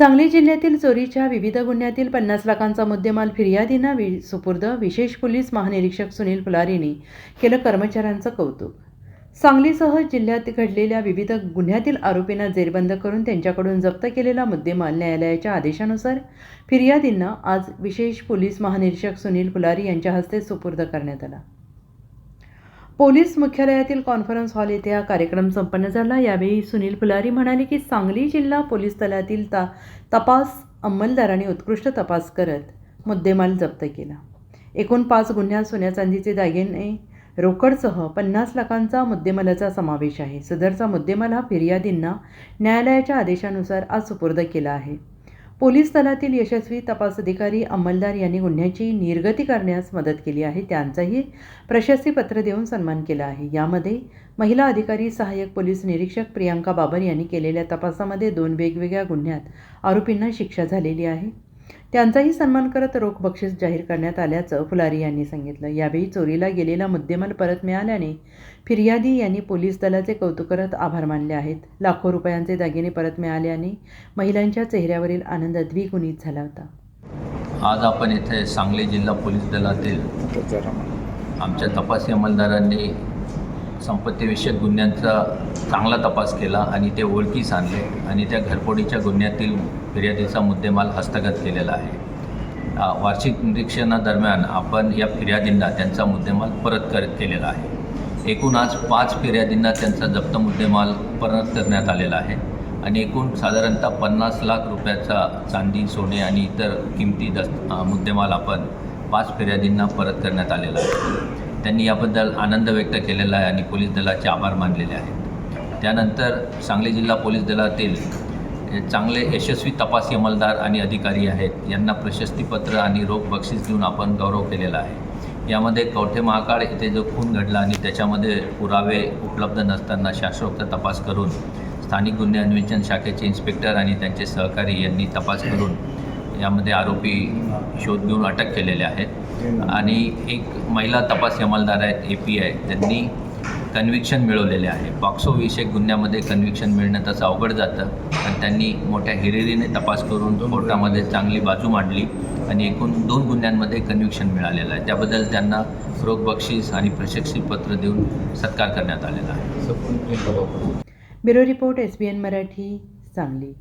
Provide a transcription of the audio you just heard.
सांगली जिल्ह्यातील चोरीच्या विविध गुन्ह्यातील पन्नास लाखांचा मुद्देमाल फिर्यादींना वि सुपूर्द विशेष पोलीस महानिरीक्षक सुनील फुलारीने केलं कर्मचाऱ्यांचं कौतुक. सांगलीसह जिल्ह्यात घडलेल्या विविध गुन्ह्यातील आरोपींना जेरबंद करून त्यांच्याकडून जप्त केलेला मुद्देमाल न्यायालयाच्या आदेशानुसार फिर्यादींना आज विशेष पोलीस महानिरीक्षक सुनील फुलारी यांच्या हस्ते सुपूर्द करण्यात आला. पोलीस मुख्यालयातील कॉन्फरन्स हॉल येथे हा कार्यक्रम संपन्न झाला. यावेळी सुनील फुलारी म्हणाले की सांगली जिल्हा पोलीस दलातील ता तपास अंमलदारांनी उत्कृष्ट तपास करत मुद्देमाल जप्त केला. एकूण पाच गुन्ह्यात सोन्या चांदीचे दागिने रोकडसह पन्नास लाखांचा मुद्देमालाचा समावेश आहे. सदरचा मुद्देमाल हा फिर्यादींना न्यायालयाच्या आदेशानुसार आज सुपूर्द केला आहे. पोलीस दलातील यशस्वी तपास अधिकारी अंमलदार यांनी गुन्ह्याची निर्गती करण्यास मदत केली आहे. त्यांचाही प्रशस्तीपत्र देऊन सन्मान केला आहे. यामध्ये महिला अधिकारी सहाय्यक पोलीस निरीक्षक प्रियांका बाबर यांनी केलेल्या तपासामध्ये दोन वेगवेगळ्या गुन्ह्यात आरोपींना शिक्षा झालेली आहे. त्यांचाही सन्मान करत रोख बक्षीस जाहीर करण्यात आल्याचं फुलारी यांनी सांगितलं. यावेळी चोरीला गेलेला मुद्देमाल परत मिळाल्याने फिर्यादी यांनी पोलीस दलाचे कौतुक करत आभार मानले आहेत. लाखो रुपयांचे दागिने परत मिळाल्याने महिलांच्या चेहऱ्यावरील आनंद द्विगुणित झाला होता. आज आपण इथे सांगली जिल्हा पोलीस दलातील आमच्या तपासी अंमलदारांनी संपत्तीविषयक गुन्ह्यांचा चांगला तपास केला आणि ते ओळखीस आणले आणि त्या घरफोडीच्या गुन्ह्यातील फिर्यादीचा मुद्देमाल हस्तगत केलेला आहे. वार्षिक निरीक्षणादरम्यान आपण या फिर्यादींना त्यांचा मुद्देमाल परत कर केलेला आहे. एकूण आज पाच फिर्यादींना त्यांचा जप्त मुद्देमाल परत करण्यात आलेला आहे आणि एकूण साधारणतः पन्नास लाख रुपयाचा चांदी सोने आणि इतर किमती दस्त मुद्देमाल आपण पाच फिर्यादींना परत करण्यात आलेला आहे. त्यांनी याबद्दल आनंद व्यक्त केलेला आहे आणि पोलीस दलाचे आभार मानलेले आहेत. त्यानंतर सांगली जिल्हा पोलीस दलातील चांगले यशस्वी तपासी अंमलदार आणि अधिकारी आहेत. यांना प्रशस्तीपत्र आणि रोख बक्षीस देऊन आपण गौरव केलेला आहे. यामध्ये कवठे महाकाळ येथे जो खून घडला आणि त्याच्यामध्ये पुरावे उपलब्ध नसताना शास्त्रोक्त तपास करून स्थानिक गुन्हे अन्वेषण शाखेचे इन्स्पेक्टर आणि त्यांचे सहकारी यांनी तपास करून यामध्ये आरोपी शोध घेऊन अटक केलेले आहेत. आणि एक महिला तपासी अंमलदार आहेत ए पी आय त्यांनी कन्व्हिक्शन मिळवलेले आहे. पॉक्सो विषयक गुन्ह्यामध्ये कन्व्हिक्शन मिळणं तसं अवघड जातं. पण त्यांनी मोठ्या हिरिरीने तपास करून कोर्टामध्ये चांगली बाजू मांडली आणि एकूण दोन गुन्ह्यांमध्ये कन्व्हिक्शन मिळालेलं आहे. त्याबद्दल त्यांना रोख बक्षीस आणि प्रशस्तीपत्र देऊन सत्कार करण्यात आलेला आहे. Bureau report S B N Marathi Sangli.